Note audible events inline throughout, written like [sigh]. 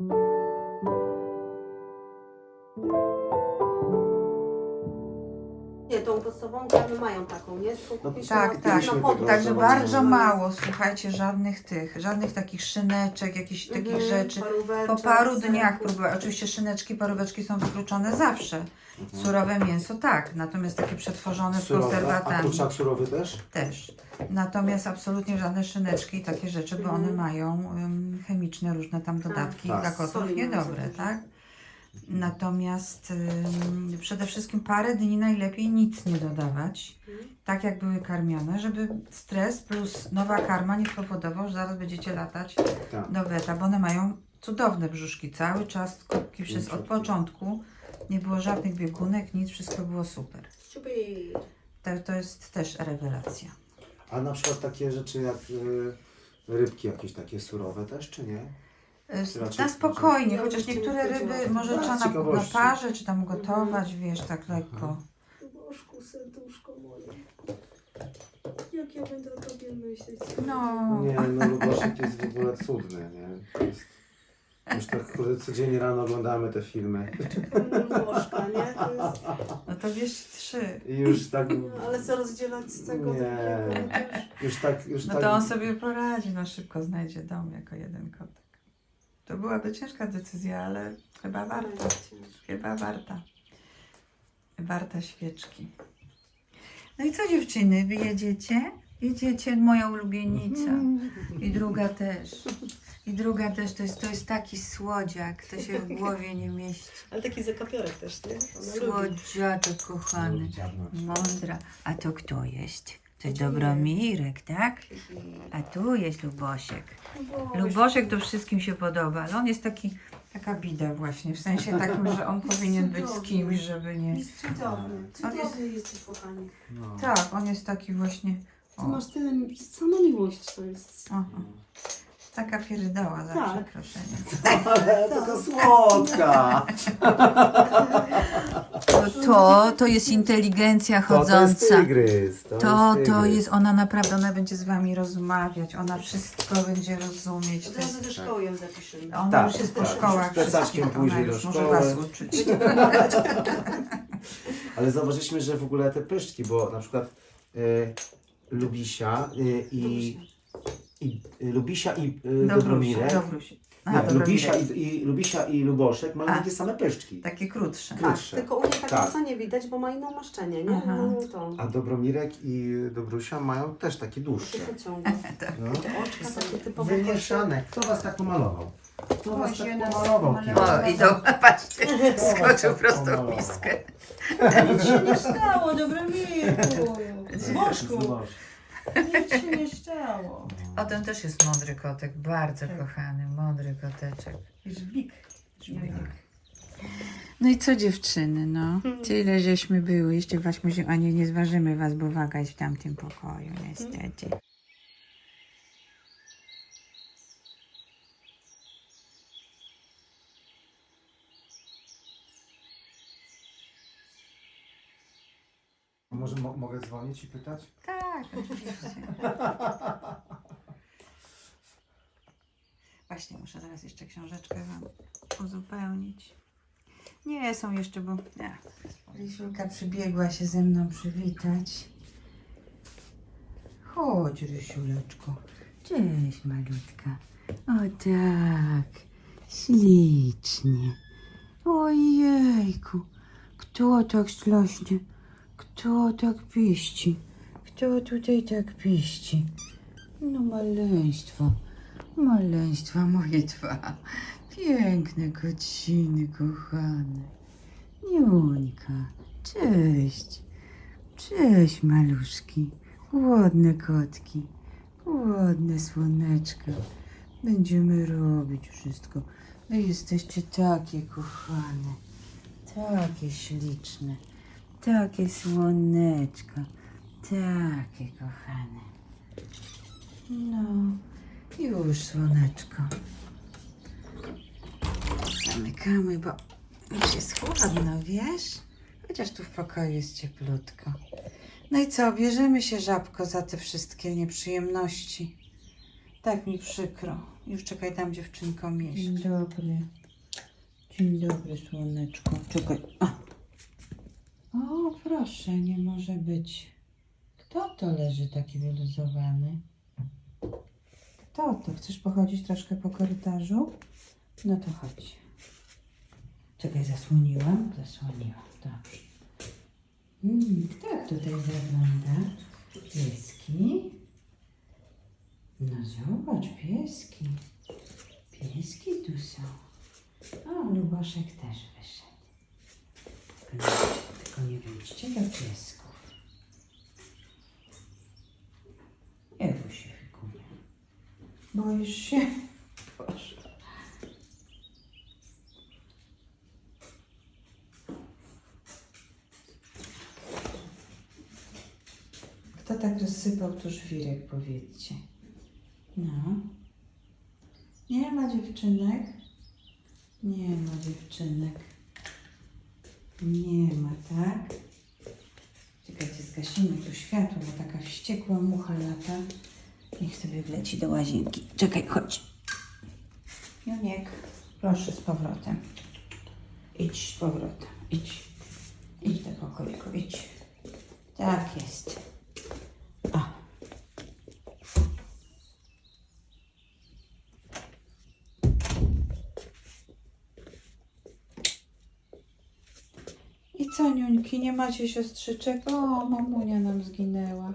thank you Tą podstawową karmę mają taką, nie? No kupisz Tak, na, tak. na Także podróż. Także Zobaczymy. bardzo mało, słuchajcie, żadnych tych, żadnych takich szyneczek, jakichś takich Mhm, rzeczy. Po paru dniach próbowałam. Oczywiście szyneczki, paróweczki są wykluczone zawsze. Surowe mięso tak, natomiast takie przetworzone z a konserwatami kurczak surowy też? też. Natomiast absolutnie żadne szyneczki i takie rzeczy, bo one Mhm. mają ym, chemiczne różne tam dodatki Tak. dla kotów niedobre, tak? Natomiast ym, przede wszystkim parę dni najlepiej nic nie dodawać, tak jak były karmione, żeby stres plus nowa karma nie spowodował, że zaraz będziecie latać Tak. do weta, bo one mają cudowne brzuszki, cały czas kubki przez od początku, nie było żadnych biegunek, nic, wszystko było super. Ciupi. To, to jest też rewelacja. A na przykład takie rzeczy jak y, rybki jakieś takie surowe też, czy nie? Na spokojnie, chociaż niektóre ryby może trzeba na, na parze, czy tam gotować, wiesz, tak lekko. Bożku, serduszko moje. Jak ja będę o tobie myśleć? No, Nie, no Luboszek jest w ogóle cudny, nie? Jest, już tak kurde, codziennie rano oglądamy te filmy Czekam na Bożka, nie? To jest... no to wiesz trzy. i już tak, No, ale co rozdzielać z tego Nie. już- tak, już No tak... to on sobie poradzi, no szybko znajdzie dom jako jeden kotek. To byłaby ciężka decyzja, ale chyba warta, chyba warta. Warta świeczki. No i co dziewczyny, wy jedziecie? Jedziecie, moja ulubienica. I druga też. I druga też, to jest, to jest taki słodziak, to się w głowie nie mieści. Ale taki zakapiorek też, nie? Ona lubi. Słodziaczek kochany, mądra. A to kto jest? To jest Dobromirek, tak? A tu jest Lubosiek. Luboszek to wszystkim się podoba, ale on jest taki, taka bida właśnie, w sensie takim, że on powinien być z kimś, żeby nie... Jest cudowny. On jest- Cudowny jesteś, kochanie. No. Tak, on jest taki właśnie... Ty O, masz tyle, sama miłość to jest. o. Taka pierdoła za Tak. przeproszenie. [laughs] Ale taka słodka! To, to, to jest inteligencja To, to jest chodząca. tygrys. To, To, jest, to tygrys. jest, ona naprawdę, ona będzie z wami rozmawiać, ona wszystko będzie rozumieć. Od To jest, razu do szkoły ją zapiszemy. ona Tak, już jest po tak. szkołach Z plecaczkiem wszystkich, później ona do już może szkoły. was uczyć. [laughs] Ale zauważyliśmy, że w ogóle te pyszczki, bo na przykład y, Lubisia y, i, i y, Lubisia i y, Dobromirek. Dobruś. Nie, Aha, Lubisia i, i, Lubisia i Luboszek mają A. takie same pyszczki. Takie krótsze. Tak, Krótsze. tylko u niej tak, Tak. nie widać, bo ma inną maszczenie, nie? Aha. No to. A Dobromirek i Dobrusia mają też takie dłuższe. pociąga. [laughs] No. Te oczka takie typowe Wymieszane. Kto was tak pomalował? Kto was tak pomalował? O, i to, patrzcie, skoczył prosto w miskę. Nic się nie stało, dobry Mirku. Bożku, nic się nie stało. O, ten też jest mądry kotek, bardzo kochany, mądry koteczek. Żbik. No i co dziewczyny, no? Tyle żeśmy były. Jeszcze was musimy, a nie, nie zważymy was, bo waga jest w tamtym pokoju, niestety. Może mo- mogę dzwonić i pytać? Tak, oczywiście. Właśnie muszę zaraz jeszcze książeczkę wam uzupełnić. Nie są jeszcze, bo... Nie. Rysiulka przybiegła się ze mną przywitać. Chodź, Rysiuleczko. Cześć, malutka. O tak, ślicznie. Ojejku, kto tak ślaśnie? Kto tak pieści? Kto tutaj tak pieści? No maleństwo, maleństwa moje dwa. Piękne kociny, kochane. Niuńka, cześć. Cześć, maluszki. Ładne kotki. Ładne słoneczko. Będziemy robić wszystko. Wy jesteście takie kochane. Takie śliczne. Takie słoneczko. Takie kochane. No, już słoneczko. Zamykamy, bo już jest chłodno, wiesz? Chociaż tu w pokoju jest cieplutko. No i co, bierzemy się żabko za te wszystkie nieprzyjemności. Tak mi przykro. Już czekaj, tam dziewczynko mieści. Dzień dobry. Dzień dobry, słoneczko. Czekaj. A. O, proszę, nie może być. Kto to leży taki wyluzowany? Kto to? Chcesz pochodzić troszkę po korytarzu? No to chodź. Czekaj, zasłoniłam? Zasłoniłam, dobrze. Mm, kto tutaj zagląda? Pieski? No zobacz, pieski. Pieski tu są. O, Luboszek też wyszedł. Tylko nie, tylko nie wyjdźcie do piesków. Nie bój się, Fikunia. Boisz się? [laughs] Boże. Kto tak rozsypał tu żwirek, powiedzcie? No. Nie ma dziewczynek. Nie ma dziewczynek. Nie ma, tak? Czekajcie, zgasimy tu światło, bo taka wściekła mucha lata. Niech sobie wleci do łazienki. Czekaj, chodź. Juniek, proszę z powrotem. Idź z powrotem, idź. Idź do pokoju, idź. Tak jest. A. I co, niuńki, nie macie siostrzyczek? O, mamunia nam zginęła.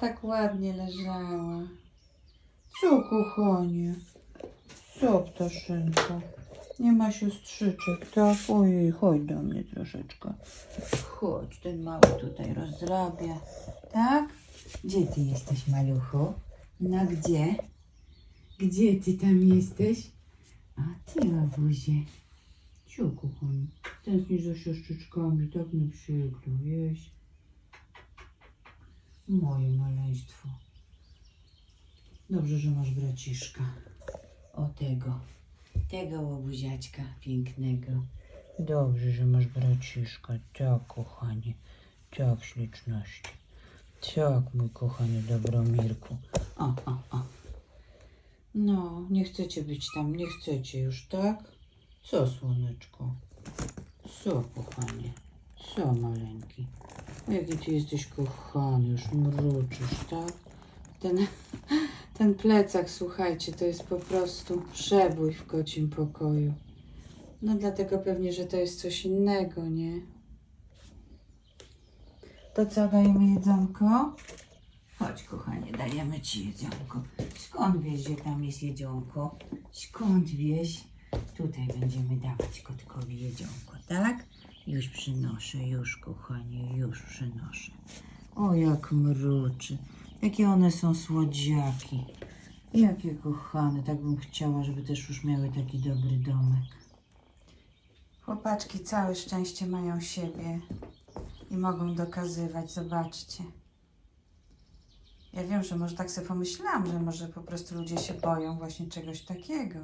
Tak ładnie leżała. Co, kochanie? Co, ptaszynko? Nie ma siostrzyczek, tak? Ojej, chodź do mnie troszeczkę. Chodź, ten mały tutaj rozrabia. Tak? Gdzie ty jesteś, maluchu? No gdzie? Gdzie ty tam jesteś? A ty, łabuzie. Cio, kochani, tęsknisz za siostrzyczkami, tak mi przykro, wieś. Moje maleństwo. Dobrze, że masz braciszka. O tego, tego łobuziaczka pięknego. Dobrze, że masz braciszka, tak, kochanie, tak, śliczności. Tak, mój kochany Dobromirku. O, o, o. No, nie chcecie być tam, nie chcecie już, tak? Co, słoneczko? Co, kochanie? Co, maleńki? Jaki ty jesteś kochany, już mruczysz, tak? Ten, [laughs] ten plecak, słuchajcie, to jest po prostu przebój w kocim pokoju. No dlatego pewnie, że to jest coś innego, nie? To co, dajemy jedzonko? Chodź, kochanie, dajemy ci jedzonko. Skąd wiesz, że tam jest jedzonko? Skąd wiesz? Tutaj będziemy dawać kotkowi jedzonko, tak? Już przynoszę, już kochanie, już przynoszę. O, jak mruczy. Jakie one są słodziaki. Jakie kochane. Tak bym chciała, żeby też już miały taki dobry domek. Chłopaczki całe szczęście mają siebie i mogą dokazywać. Zobaczcie. Ja wiem, że może tak sobie pomyślałam, że może po prostu ludzie się boją właśnie czegoś takiego.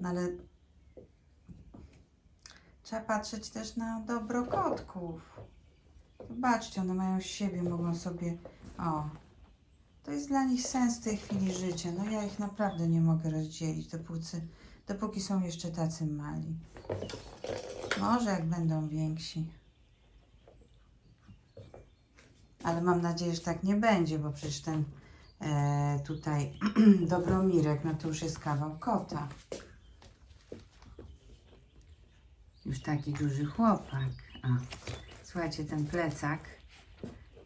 No ale trzeba patrzeć też na dobro kotków. Zobaczcie, one mają siebie, mogą sobie. O, to jest dla nich sens tej chwili życia. No ja ich naprawdę nie mogę rozdzielić, dopóki, dopóki są jeszcze tacy mali. Może jak będą więksi. Ale mam nadzieję, że tak nie będzie, bo przecież ten e, tutaj [clears throat] Dobromirek, no to już jest kawał kota. Już taki duży chłopak. Słuchajcie, ten plecak,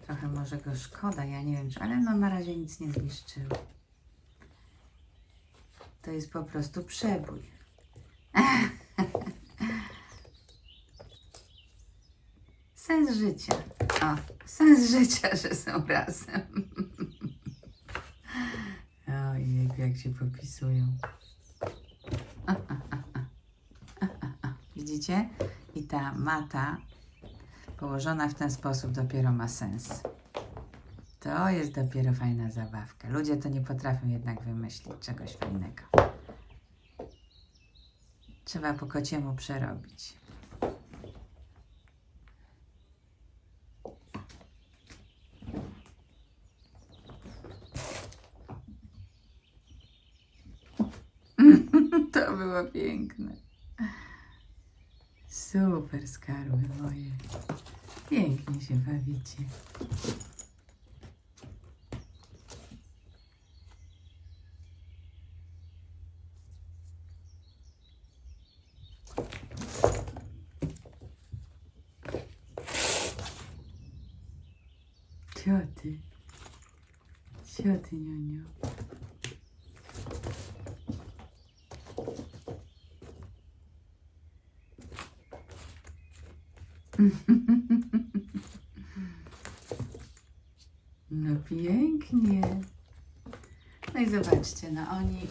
trochę może go szkoda, ja nie wiem, czy, ale no na razie nic nie zniszczył. To jest po prostu przebój. [laughs] Sens życia. O, sens życia, że są razem. [laughs] Ojej, jak się popisują. widzicie? I ta mata położona w ten sposób dopiero ma sens. To jest dopiero fajna zabawka. Ludzie to nie potrafią jednak wymyślić czegoś fajnego. Trzeba po kociemu przerobić. [laughs] to było piękne. Super skarby moje. Pięknie się bawicie. Co ty? Co ty, nioniu? [laughs] No pięknie. No i zobaczcie, no oni,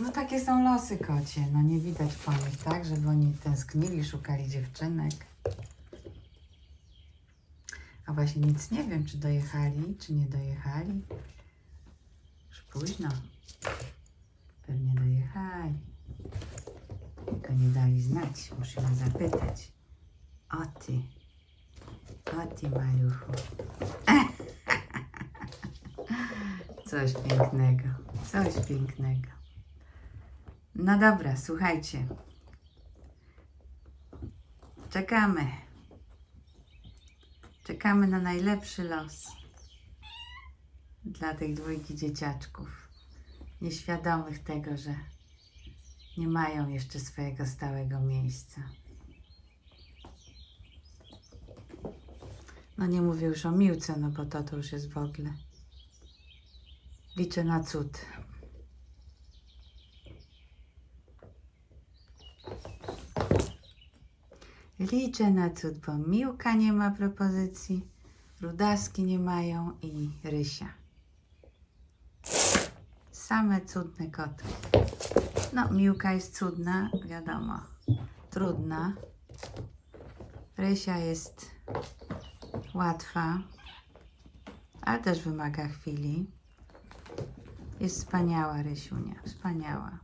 no takie są losy kocie, no nie widać po nich, tak, żeby oni tęsknili, szukali dziewczynek. A właśnie nic nie wiem, czy dojechali, czy nie dojechali. Już późno. Pewnie dojechali. Tylko nie dali znać, musimy zapytać. O ty, o ty maluchu. [laughs] Coś pięknego, coś pięknego. No dobra, słuchajcie. Czekamy. Czekamy na najlepszy los dla tych dwójki dzieciaczków. Nieświadomych tego, że nie mają jeszcze swojego stałego miejsca. No nie mówię już o Miłce, no bo to to już jest w ogóle. Liczę na cud. Liczę na cud, bo Miłka nie ma propozycji, Rudaski nie mają i Rysia. Same cudne koty. No, Miłka jest cudna, wiadomo, trudna. Rysia jest łatwa, ale też wymaga chwili. Jest wspaniała, Rysiunia, wspaniała.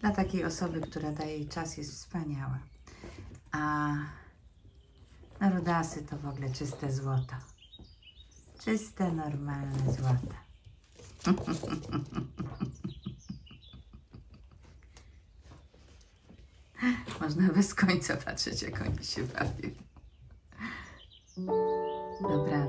Dla takiej osoby, która daje jej czas, jest wspaniała. A no rudasy to w ogóle czyste złoto. Czyste, normalne złoto. [laughs] Można bez końca patrzeć, jak oni się bawią. Добра.